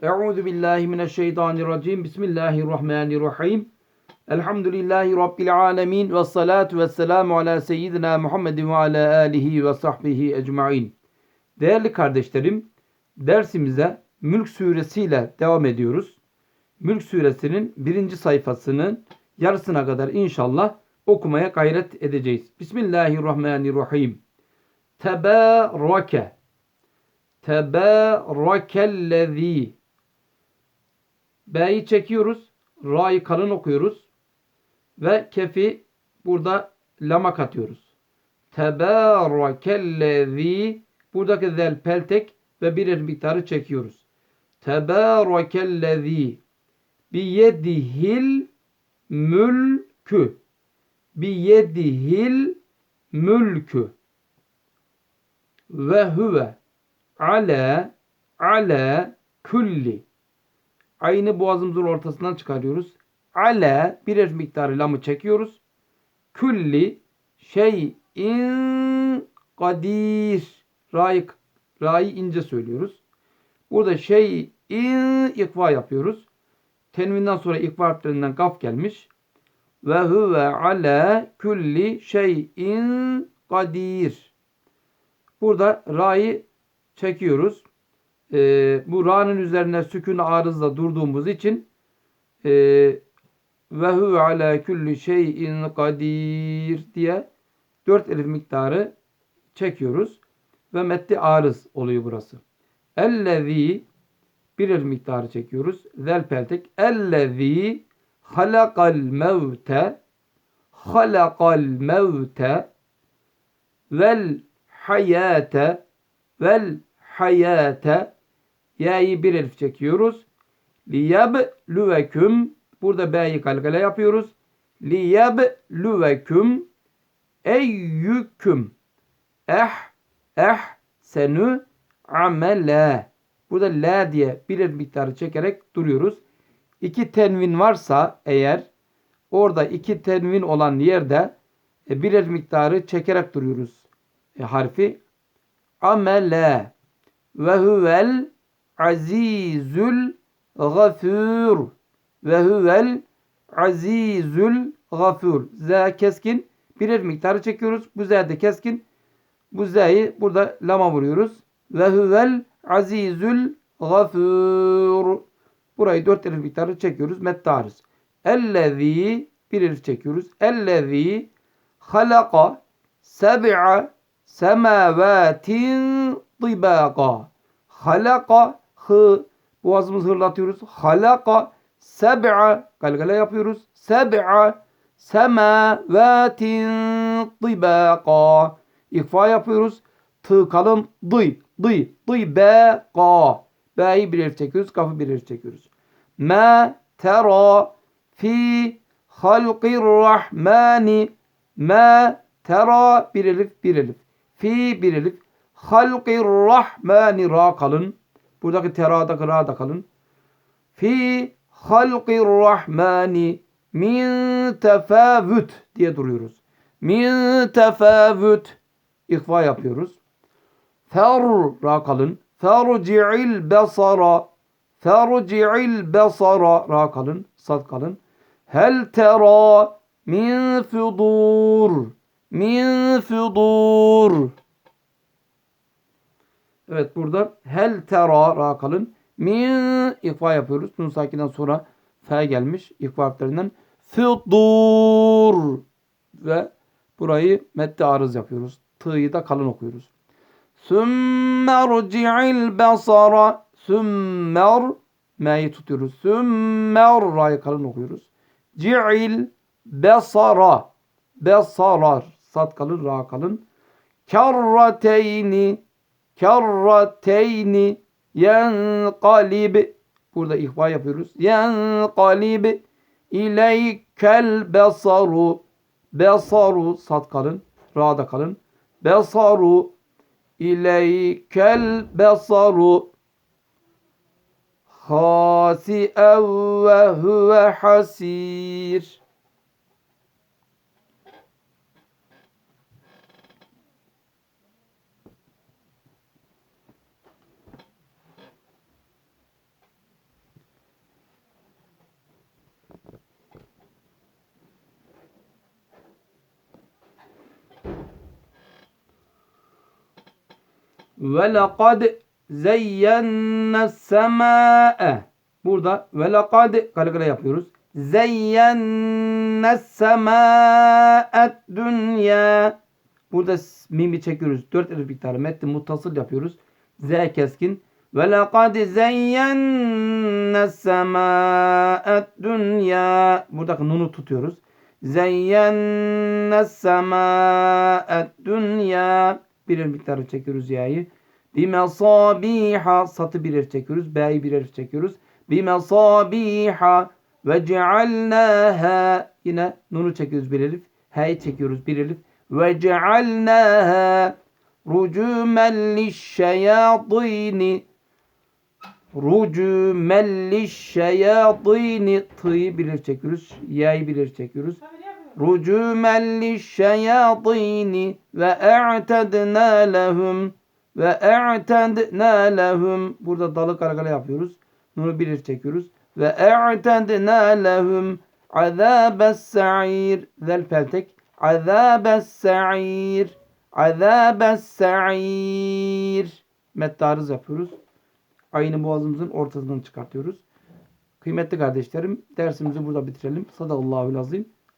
Euzu billahi mineşşeytanirracim. Bismillahirrahmanirrahim. Elhamdülillahi rabbil alamin ve salatu vesselamu ala seyyidina Muhammedin ve ala alihi ve sahbihi ecmaîn. Değerli kardeşlerim, dersimize Mülk suresiyle devam ediyoruz. Mülk suresinin birinci sayfasının yarısına kadar inşallah okumaya gayret edeceğiz. Bismillahirrahmanirrahim. Tebareke Tebarekellezi B'yi çekiyoruz. Ra'yı kalın okuyoruz. Ve kefi burada lama katıyoruz. Tebarekellezi Buradaki zel peltek ve birer miktarı çekiyoruz. Tebarekellezi biyedihil mülkü biyedihil mülkü ve huve ala ala külli aynı boğazımızın ortasından çıkarıyoruz. Ala birer miktarı lamı çekiyoruz. Külli şeyin kadir ra'yı ra'yı ince söylüyoruz. Burada şeyin ikva yapıyoruz. Tenvinden sonra ikva harflerinden kaf gelmiş. Ve huve ala külli şeyin kadir. Burada ra'yı çekiyoruz. Ee, bu ra'nın üzerine sükun arızla durduğumuz için e, ve huve ala külli şeyin kadir diye dört elif miktarı çekiyoruz. Ve metti arız oluyor burası. Ellezî bir elif miktarı çekiyoruz. Zel peltek. Ellezî halakal mevte halakal mevte vel hayate vel hayate ya'yı bir elif çekiyoruz. Liyebluvekum burada b'yi kalkale yapıyoruz. Liyebluvekum eyyüküm eh eh senü amele burada la diye bir miktarı çekerek duruyoruz. İki tenvin varsa eğer orada iki tenvin olan yerde e, bir elif miktarı çekerek duruyoruz e, harfi amele ve huvel azizül gafur ve huvel azizül gafur z keskin birer miktarı çekiyoruz. Bu z de keskin. Bu z'yi burada lama vuruyoruz. Ve huvel azizül gafur. Burayı dört elif miktarı çekiyoruz. Mettarız. Ellezî bir elif çekiyoruz. Ellezî halaka seb'a semavatin tibaka. Halaka hı boğazımızı hırlatıyoruz. Halaka seb'a galgala yapıyoruz. Seb'a semavatin tibaka. İkfa yapıyoruz. Tı kalın dı dı dı be ka. B'yi bir elif çekiyoruz. Kafı bir elif çekiyoruz. Ma tera fi halqir rahmani ma tera bir elif bir elif. Fi bir elif. Halqir rahmani ra kalın. Buradaki teradaki ra da kalın. Fi halqir rahmani min tefavüt diye duruyoruz. Min tefavüt ikfa yapıyoruz. Fer ra kalın. Ferci'il besara Ferci'il besara ra kalın. Sad kalın. Hel tera min fudur min fudur Evet burada hel tera ra kalın. Min ikfa yapıyoruz. Nun sakinden sonra f gelmiş. İkfa harflerinden fudur ve burayı medde arız yapıyoruz. T'yı da kalın okuyoruz. Sümmerci'il basara Sümmer M'yi tutuyoruz. Sümmer Ra'yı kalın okuyoruz. Ci'il besara Besarar Sat kalın Ra kalın. Karrateyni Karrateyni Yenqalib Burada ihva yapıyoruz. Yenqalib ileykel besaru Besaru Sat kalın Ra'da kalın. Besaru ileykel besaru hasi'en ve huve hasir. Ve lekad zeyyenna semâe. Burada ve lekad kaligara yapıyoruz. Zeyyenna semâet dünya. Burada mimi çekiyoruz. Dört elif miktarı. Metni muttasıl yapıyoruz. Z keskin. Ve lekad zeyyenna semâet dünya. Buradaki nunu tutuyoruz. Zeyyenna semâet dünya. Birer miktarı çekiyoruz ya'yı. Bimesabiha satı birer çekiyoruz. B'yi birer çekiyoruz. Bimesabiha ve cealnaha yine nunu çekiyoruz bir elif. H'yi çekiyoruz bir elif. Ve cealnaha rucumen lişşeyatini rucumen lişşeyatini t'yı birer çekiyoruz. Ya'yı birer çekiyoruz. رجوما للشياطين وأعتدنا لهم وأعتدنا لهم burada dalı kargala yapıyoruz. Nunu bilir çekiyoruz. Ve a'tedna lehum azabes sa'ir. Zel peltek. Azabes sa'ir. Azabes sa'ir. Mettarız yapıyoruz. Ayını boğazımızın ortasından çıkartıyoruz. Kıymetli kardeşlerim dersimizi burada bitirelim. Sadallahu azim.